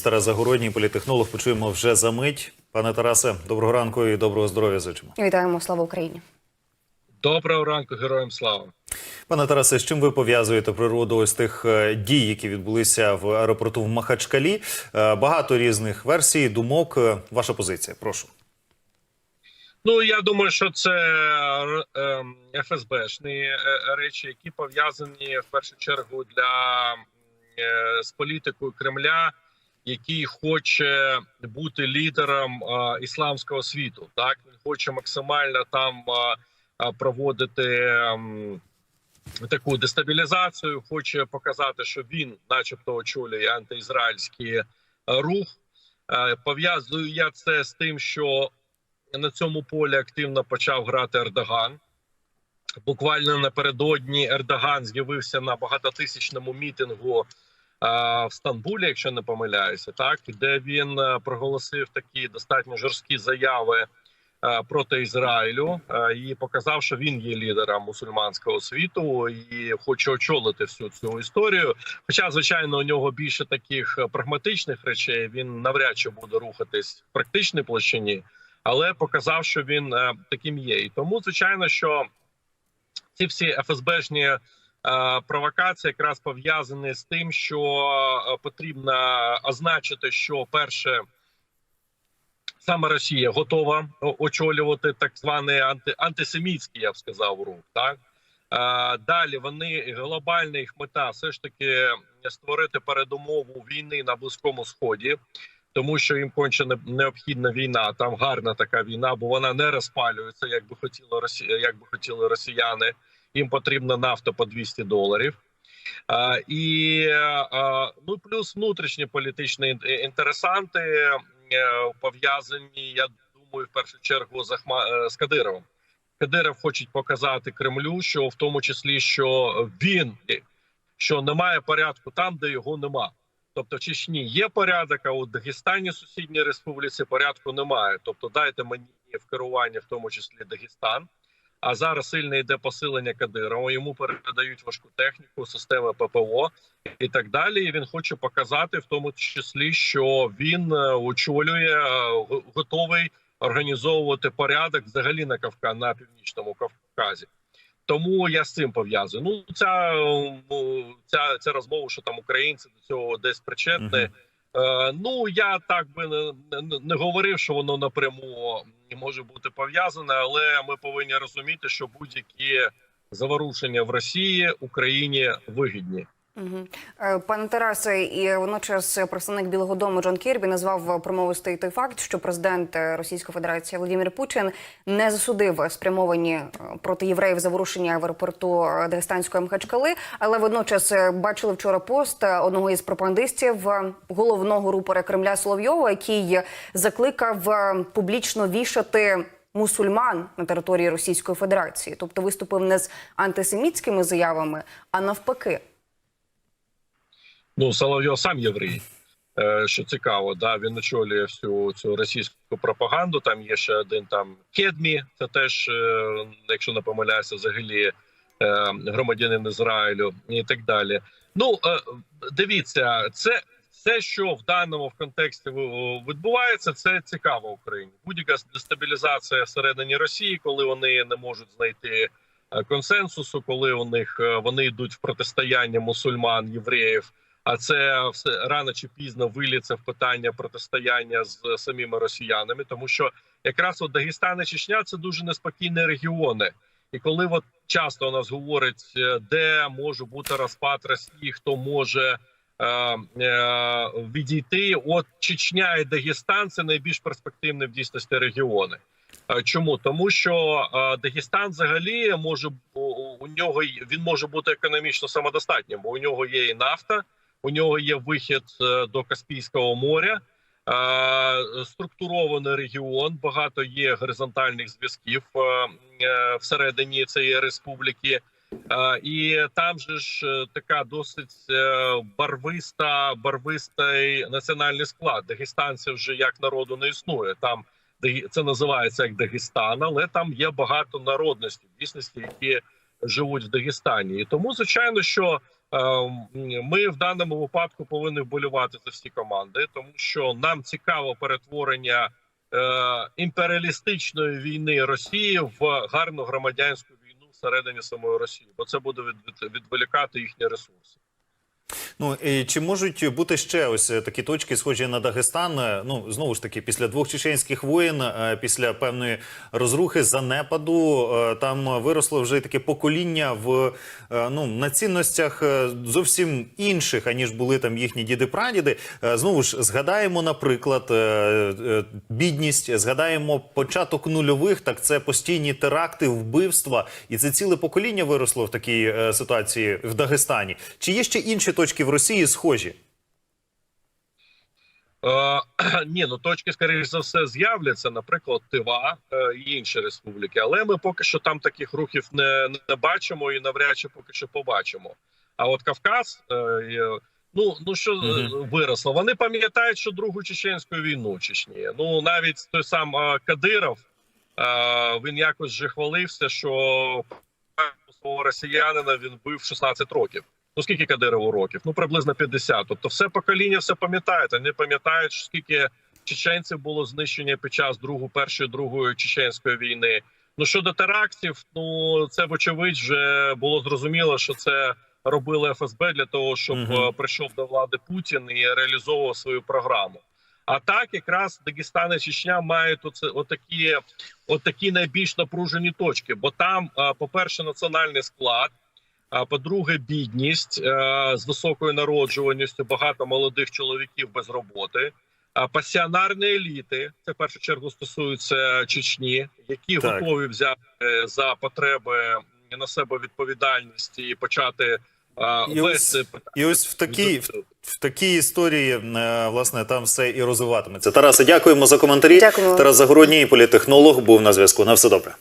Тарас Загородній, політехнолог, почуємо вже за мить. Пане Тарасе, доброго ранку і доброго здоров'я зичимо. Вітаємо, слава Україні. Доброго ранку, героям слава. Пане Тарасе, з чим ви пов'язуєте природу ось тих е, дій, які відбулися в аеропорту в Махачкалі? Е, Багато різних версій, думок. Е, Ваша позиція, прошу. Ну я думаю, що це ем, ФСБшні речі, які пов'язані в першу чергу для з політикою Кремля, який хоче бути лідером е, ісламського світу. Так він хоче максимально там е, проводити. ем, Таку дестабілізацію хоче показати, що він, начебто, очолює антиізраїльський е, рух. Е, Пов'язую я це з тим, що на цьому полі активно почав грати Ердоган. Буквально напередодні Ердоган з'явився на багатотисячному мітингу а, в Стамбулі, якщо не помиляюся, так де він е, проголосив такі достатньо жорсткі заяви е, проти Ізраїлю е, і показав, що він є лідером мусульманського світу і хоче очолити всю цю історію. Хоча, звичайно, у нього більше таких прагматичних речей він навряд чи буде рухатись в практичній площині але показав, що він таким є. І тому, звичайно, що ці всі ФСБшні провокації якраз пов'язані з тим, що е, потрібно означити, що перше. Саме Росія готова очолювати так званий анти, антисемітський, я б сказав, рух. Так е, далі вони глобальна їх мета все ж таки створити передумову війни на близькому сході тому що їм конче необхідна війна. Там гарна така війна, бо вона не розпалюється, як би хотіло Росія, як би хотіли росіяни. Їм потрібна нафта по 200 доларів. А, і а, ну плюс внутрішні політичні інтересанти е, пов'язані, я думаю, в першу чергу з, Ахма, е, з Кадировим. Кадиров хочуть показати Кремлю, що в тому числі що він що немає порядку там, де його нема. Тобто в Чечні є порядок, а у Дагестані, сусідній республіці, порядку немає. Тобто, дайте мені в керування, в тому числі Дагестан. А зараз сильне йде посилення Кадирова. Йому передають важку техніку, системи ППО і так далі. І він хоче показати, в тому числі, що він е, очолює, е, готовий організовувати порядок взагалі на Кавка на північному Кавказі. Тому я з цим пов'язую. Ну ця, ну, ця, ця розмова, що там українці до цього десь причетні. Е, ну я так би не говорив, що воно напряму може бути пов'язане, але ми повинні розуміти, що будь-які заворушення в Росії Україні вигідні. Угу. Пане Тарасе, і водночас представник Білого Дому Джон Кірбі назвав промовистий той факт, що президент е, Російської Федерації Володимир Путін не засудив спрямовані е, проти євреїв заворушення в аеропорту е, Дагестанської Мхачкали. Але водночас е, бачили вчора пост е, одного із пропагандистів е, головного рупора Кремля Соловйова, який закликав е, публічно вішати. Мусульман на території Російської Федерації, тобто виступив не з антисемітськими заявами, а навпаки. Ну Соловйов сам єврей. Е, Що цікаво, да він очолює всю цю російську пропаганду. Там є ще один там Кедмі. Це теж, е, якщо не помиляюся, взагалі е, громадянин Ізраїлю і так далі. Ну дивіться, це все, що в даному в контексті відбувається, це цікаво Україні. Будь-яка дестабілізація всередині Росії, коли вони не можуть знайти консенсусу, коли у них вони йдуть в протистояння мусульман, євреїв. А це все рано чи пізно виліться в питання протистояння з самими росіянами, тому що якраз от Дагестан і Чечня це дуже неспокійні регіони. І коли от часто у нас говорять, е, де може бути розпад Росії, хто може е, е, відійти, от Чечня і Дагестан це найбільш перспективні в дійсності регіони. Е, Чому тому, що е, Дагестан взагалі може у, нього він може бути економічно самодостатнім, бо у нього є і нафта, у нього є вихід е, до Каспійського моря, е, структурований регіон. Багато є горизонтальних зв'язків е, всередині цієї республіки. І там же ж така досить барвиста, барвистий національний склад. Дагестанців вже як народу не існує. Там це називається як Дагестан, але там є багато народностей, дійсності, які живуть в Дагестані. І тому, звичайно, що Ми в даному випадку повинні вболівати за всі команди, тому що нам цікаво перетворення е, імперіалістичної війни Росії в гарну громадянську війну всередині самої Росії, бо це буде від, від, відволікати їхні ресурси. Ну і чи можуть бути ще ось е, такі точки, схожі на Дагестан? Е, Ну знову ж таки, після двох чеченських воєн, е, після певної розрухи, занепаду, там виросло вже таке покоління в ну на цінностях зовсім інших, аніж були там їхні діди-прадіди. Знову ж згадаємо, наприклад, бідність, згадаємо початок нульових. Так це постійні теракти, вбивства, і це ціле покоління виросло в такій ситуації в Дагестані. Чи є ще інші точки в Росії схожі? Е, ні, ну точки, скоріш за все, з'являться, наприклад, Тива е, і інші республіки. Але ми поки що там таких рухів не, не бачимо і навряд чи поки що побачимо. А от Кавказ, е, е, ну ну що Мгм. виросло? Вони пам'ятають, що другу чеченську війну Чечні. Ну навіть той сам е, Кадиров, е, він якось же хвалився, що росіянина він бив 16 років. Ну скільки Кадирову років? Ну приблизно 50. Тобто, все покоління все пам'ятає. Вони пам'ятають, скільки чеченців було знищення під час другої, першої, другої чеченської війни. Ну щодо терактів, ну це вочевидь вже було зрозуміло, що це робили ФСБ для того, щоб е, прийшов до влади Путін і реалізовував свою програму. А так, якраз Дагестан і Чечня мають оце отакі, отакі найбільш напружені точки. Бо там, е, по-перше, національний склад. А по-друге, бідність е, з високою народжуваністю, багато молодих чоловіків без роботи. А пасіонарні еліти це в першу чергу стосується Чечні, які Так. готові взяти за потреби на себе відповідальність і почати е, І ось- вести І ось в такій в, в такій історії е, власне там все і розвиватиметься. Тарасе, дякуємо за коментарі. Дякуємо. Тарас Загородній, політехнолог, був на зв'язку. На все добре.